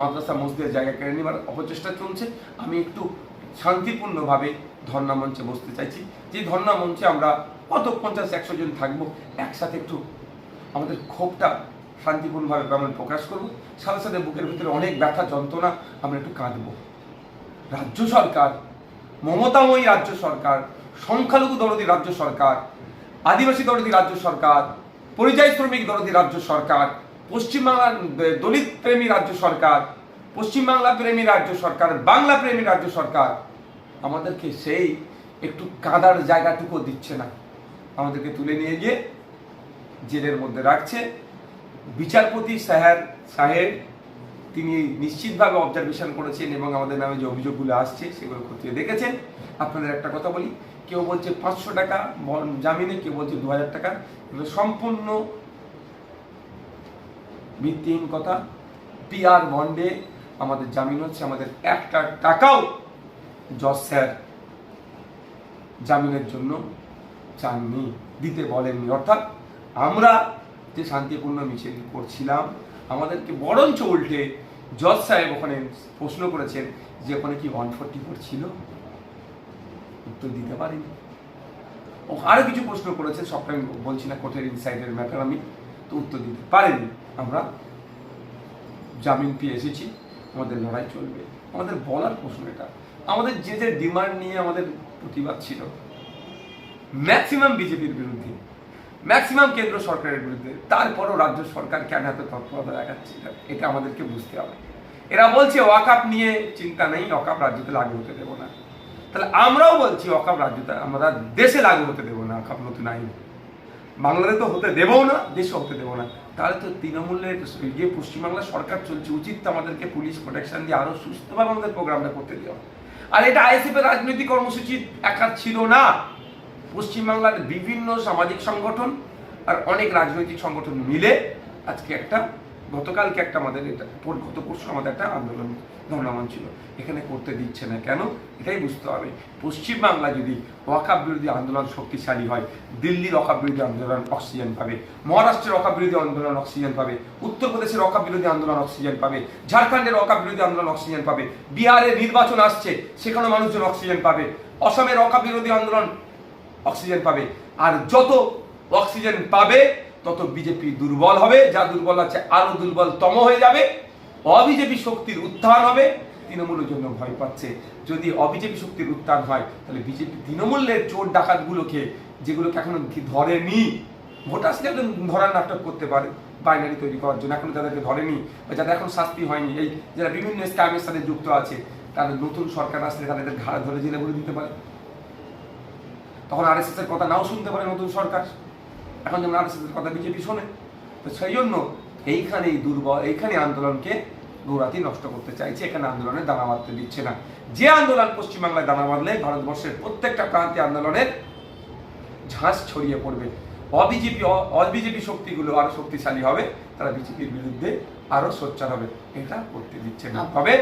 মাদ্রাসা মসজিদের জায়গা কেড়ে নেবার অপচেষ্টা চলছে। আমি একটু শান্তিপূর্ণভাবে ধর্ণা মঞ্চে বসতে চাইছি। যে ধর্ণা মঞ্চে আমরা কত পঞ্চাশ, একশো জন থাকব, একসাথে একটু আমাদের ক্ষোভটা শান্তিপূর্ণভাবে আমরা প্রকাশ করব। সাথে সাথে বুকের ভিতরে অনেক ব্যথা, যন্ত্রণা আমরা একটু কাঁদবো। রাজ্য সরকার, মমতাময়ী রাজ্য সরকার, সংখ্যালঘু দরদি রাজ্য সরকার, আদিবাসী দরদি রাজ্য সরকার, পরিযায়ী শ্রমিক দরদি রাজ্য সরকার পশ্চিমবাংলার দলিত প্রেমী রাজ্য সরকার, পশ্চিমবাংলা প্রেমী রাজ্য সরকার, বাংলা প্রেমী রাজ্য সরকার, আমাদেরকে সেই একটু কাঁদার জায়গাটুকু দিচ্ছে না। আমাদেরকে তুলে নিয়ে গিয়ে জেলের মধ্যে রাখছে। বিচারপতি সাহেব সাহেব, তিনি নিশ্চিতভাবে অবজারভেশন করেছেন এবং আমাদের নামে যে অভিযোগগুলো আসছে, সেগুলো খতিয়ে দেখেছেন। আপনাদের একটা কথা বলি, কেউ বলছে পাঁচশো টাকা জামিনে, কেউ বলছে দু হাজার টাকা সম্পূর্ণ ভিত্তিহীন কথা। পিআর বন্ডে আমাদের জামিন হচ্ছে, আমাদের একটা টাকাও জজ স্যার জামিনের জন্য চাননি, দিতে বলেননি। অর্থাৎ আমরা যে শান্তিপূর্ণ মিছিল করছিলাম, আমাদেরকে বরঞ্চ উল্টে জজ সাহেব ওখানে প্রশ্ন করেছেন যে ওখানে কি ওয়ান ফোরটি ফোর ছিল? উত্তর দিতে পারিনি। ও আরও কিছু প্রশ্ন করেছেন সবটা আমি বলছি না কোর্টের ইনসাইডের ম্যাটার আমি, তো উত্তর দিতে পারেনি। আমরা জামিন পেয়ে এসেছি, আমাদের লড়াই চলবে। আমাদের বলার প্রশ্ন এটা। আমাদের যে যে ডিমান্ড নিয়ে আমাদের প্রতিবাদ ছিল ম্যাক্সিমাম বিজেপির বিরুদ্ধে ম্যাক্সিমাম কেন্দ্র সরকারের বিরুদ্ধে, তারপরও রাজ্য সরকার কেন এত তৎপরতা দেখাচ্ছে, এটা- আমাদেরকে বুঝতে হবে। এরা বলছে ওয়াকাপ নিয়ে চিন্তা নেই ওয়াকাপ রাজ্যতে লাগু হতে দেবো না। তাহলে আমরাও বলছি ওয়াকাপ রাজ্যতে, আমরা দেশে লাগু হতে দেবো না ওয়াকাপ নতুন আইন। বাংলাদেশে তো হতে দেবও না, দেশে হতে দেবো না। তাহলে তো তৃণমূলের যে পশ্চিমবাংলার সরকার চলছে, উচিত তো আমাদেরকে পুলিশ প্রোটেকশন দিয়ে আরও সুস্থভাবে আমাদের প্রোগ্রামটা করতে দেওয়া। আর এটা আইএসএফ এর রাজনৈতিক কর্মসূচি একা ছিল না। পশ্চিমবাংলার বিভিন্ন সামাজিক সংগঠন আর অনেক রাজনৈতিক সংগঠন মিলে আজকে একটা গতকালকে একটা আমাদের এটা গত পরশু আমাদের একটা আন্দোলন ধর্নামন ছিল। এখানে করতে দিচ্ছে না। কেন? এটাই বুঝতে হবে। পশ্চিমবাংলা যদি ওয়াকাব বিরোধী আন্দোলন শক্তিশালী হয়, দিল্লির ওয়াকাব বিরোধী আন্দোলন অক্সিজেন পাবে, মহারাষ্ট্রের ওয়াকাব বিরোধী আন্দোলন অক্সিজেন পাবে উত্তরপ্রদেশের ওয়াকাব বিরোধী আন্দোলন অক্সিজেন পাবে, ঝাড়খণ্ডের ওয়াকাব বিরোধী আন্দোলন অক্সিজেন পাবে বিহারের নির্বাচন আসছে সেখানে মানুষজন অক্সিজেন পাবে, অসমের ওয়াকাব বিরোধী আন্দোলন অক্সিজেন পাবে। আর যত অক্সিজেন পাবে তত বিজেপি দুর্বল হবে, যা দুর্বল আছে আরও দুর্বলতম হয়ে যাবে। অবিজেপি শক্তির উত্থান হবে, তৃণমূলের জন্য ভয় পাচ্ছে। যদি অবিজেপি শক্তির উত্থান হয়, তাহলে বিজেপি তৃণমূলের চোর ডাকাতগুলোকে, যেগুলোকে এখনও ধরেনি ভোটার্স যাতে ধরার নাটক করতে পারে বাইনারি তৈরি করার জন্য, এখনও যাদেরকে ধরেনি, বা যাদের এখন শাস্তি হয়নি, এই যারা বিভিন্ন স্ক্যামের সাথে যুক্ত আছে তাদের নতুন সরকার আসলে তাদের ঘাড় ধরে জেলে বলে দিতে পারে। তখন আরএসএস এর কথা নাও শুনতে পারে নতুন সরকার। এখন যেমন আরএসএস এর কথা বিজেপি শোনে তো সেই জন্য এইখানে এই দুর্বল এইখানে আন্দোলনকে গৌরাতি নষ্ট করতে চাইছে এখানে আন্দোলনে দানা বাঁধতে দিচ্ছে না। যে আন্দোলন পশ্চিমবাংলায় দানা বাঁধলে ভারতবর্ষের প্রত্যেকটা প্রান্তে আন্দোলনের ঝাঁস ছড়িয়ে পড়বে। অবিজেপি অবিজেপি শক্তিগুলো আরও শক্তিশালী হবে তারা বিজেপির বিরুদ্ধে আরও সোচ্চার হবে এটা করতে দিচ্ছে না। তবে